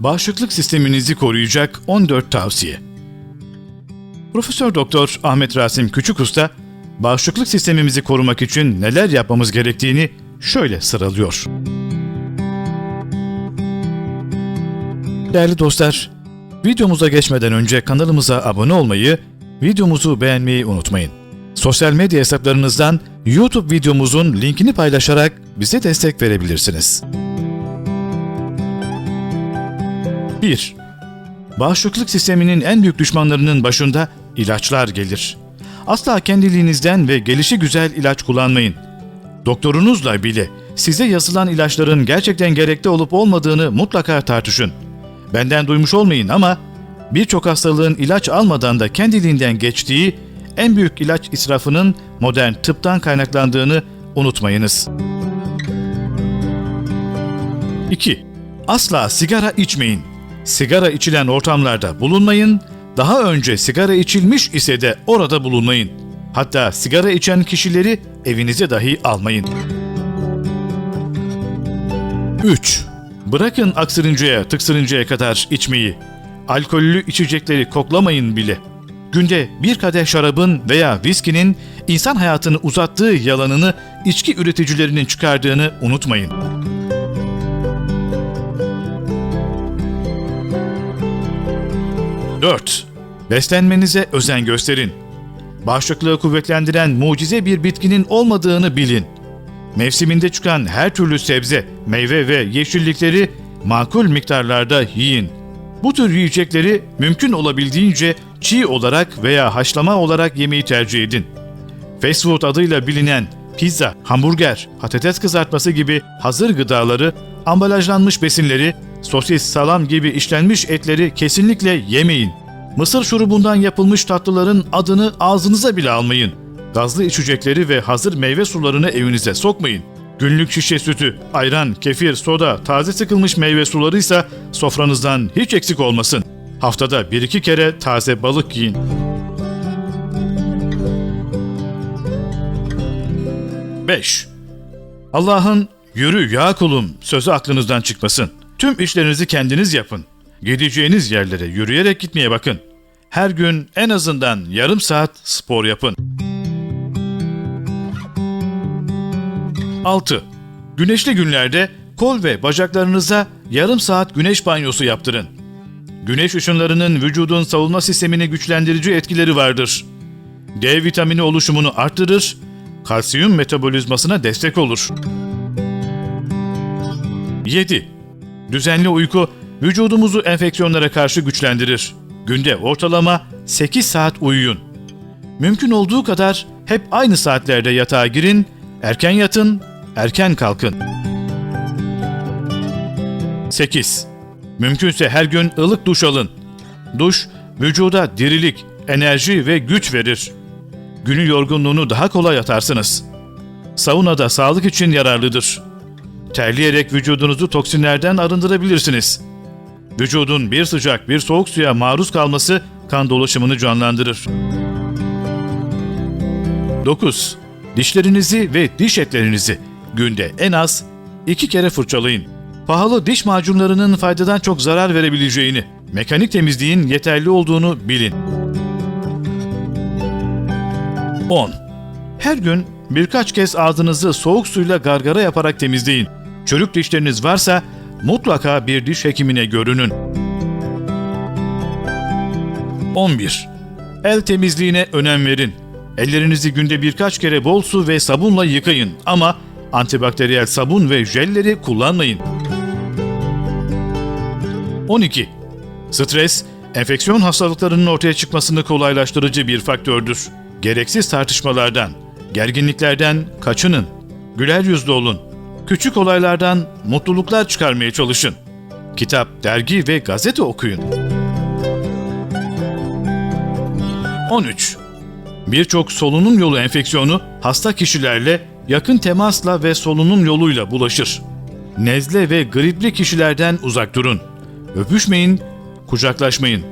Bağışıklık sisteminizi koruyacak 14 tavsiye. Profesör Doktor Ahmet Rasim Küçükusta, bağışıklık sistemimizi korumak için neler yapmamız gerektiğini şöyle sıralıyor. Değerli dostlar, videomuza geçmeden önce kanalımıza abone olmayı, videomuzu beğenmeyi unutmayın. Sosyal medya hesaplarınızdan YouTube videomuzun linkini paylaşarak bize destek verebilirsiniz. 1. Bağışıklık sisteminin en büyük düşmanlarının başında ilaçlar gelir. Asla kendiliğinizden ve gelişi güzel ilaç kullanmayın. Doktorunuzla bile size yazılan ilaçların gerçekten gerekli olup olmadığını mutlaka tartışın. Benden duymuş olmayın ama birçok hastalığın ilaç almadan da kendiliğinden geçtiği en büyük ilaç israfının modern tıptan kaynaklandığını unutmayınız. 2. Asla sigara içmeyin. Sigara içilen ortamlarda bulunmayın, daha önce sigara içilmiş ise de orada bulunmayın. Hatta sigara içen kişileri evinize dahi almayın. 3. Bırakın aksırıncaya, tıksırıncaya kadar içmeyi. Alkollü içecekleri koklamayın bile. Günde bir kadeh şarabın veya viskinin insan hayatını uzattığı yalanını içki üreticilerinin çıkardığını unutmayın. 4. Beslenmenize özen gösterin. Bağışıklığı kuvvetlendiren mucize bir bitkinin olmadığını bilin. Mevsiminde çıkan her türlü sebze, meyve ve yeşillikleri makul miktarlarda yiyin. Bu tür yiyecekleri mümkün olabildiğince çiğ olarak veya haşlama olarak yemeyi tercih edin. Fast food adıyla bilinen pizza, hamburger, patates kızartması gibi hazır gıdaları, ambalajlanmış besinleri, sosis, salam gibi işlenmiş etleri kesinlikle yemeyin. Mısır şurubundan yapılmış tatlıların adını ağzınıza bile almayın. Gazlı içecekleri ve hazır meyve sularını evinize sokmayın. Günlük şişe sütü, ayran, kefir, soda, taze sıkılmış meyve suları ise sofranızdan hiç eksik olmasın. Haftada bir iki kere taze balık yiyin. Beş. Allah'ın yürü ya kulum sözü aklınızdan çıkmasın. Tüm işlerinizi kendiniz yapın. Gideceğiniz yerlere yürüyerek gitmeye bakın. Her gün en azından yarım saat spor yapın. 6. Güneşli günlerde kol ve bacaklarınıza yarım saat güneş banyosu yaptırın. Güneş ışınlarının vücudun savunma sistemini güçlendirici etkileri vardır. D vitamini oluşumunu arttırır, kalsiyum metabolizmasına destek olur. 7. Düzenli uyku vücudumuzu enfeksiyonlara karşı güçlendirir. Günde ortalama 8 saat uyuyun. Mümkün olduğu kadar hep aynı saatlerde yatağa girin, erken yatın, erken kalkın. 8. Mümkünse her gün ılık duş alın. Duş, vücuda dirilik, enerji ve güç verir. Günün yorgunluğunu daha kolay atarsınız. Sauna da sağlık için yararlıdır. Terleyerek vücudunuzu toksinlerden arındırabilirsiniz. Vücudun bir sıcak bir soğuk suya maruz kalması kan dolaşımını canlandırır. 9. Dişlerinizi ve diş etlerinizi günde en az iki kere fırçalayın. Pahalı diş macunlarının faydadan çok zarar verebileceğini, mekanik temizliğin yeterli olduğunu bilin. 10. Her gün birkaç kez ağzınızı soğuk suyla gargara yaparak temizleyin. Çürük dişleriniz varsa mutlaka bir diş hekimine görünün. 11. El temizliğine önem verin. Ellerinizi günde birkaç kere bol su ve sabunla yıkayın ama antibakteriyel sabun ve jelleri kullanmayın. 12. Stres, enfeksiyon hastalıklarının ortaya çıkmasını kolaylaştırıcı bir faktördür. Gereksiz tartışmalardan, gerginliklerden kaçının. Güler yüzlü olun. Küçük olaylardan mutluluklar çıkarmaya çalışın. Kitap, dergi ve gazete okuyun. 13. Birçok solunum yolu enfeksiyonu hasta kişilerle yakın temasla ve solunum yoluyla bulaşır. Nezle ve gripli kişilerden uzak durun. Öpüşmeyin, kucaklaşmayın.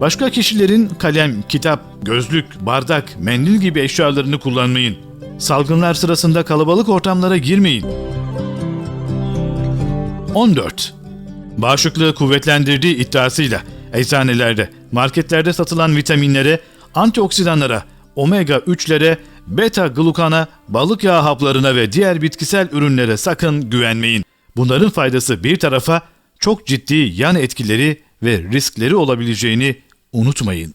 Başka kişilerin kalem, kitap, gözlük, bardak, mendil gibi eşyalarını kullanmayın. Salgınlar sırasında kalabalık ortamlara girmeyin. 14. bağışıklığı kuvvetlendirdiği iddiasıyla eczanelerde, marketlerde satılan vitaminlere, antioksidanlara, omega 3'lere, beta glukana, balık yağı haplarına ve diğer bitkisel ürünlere sakın güvenmeyin. Bunların faydası bir tarafa çok ciddi yan etkileri ve riskleri olabileceğini unutmayın.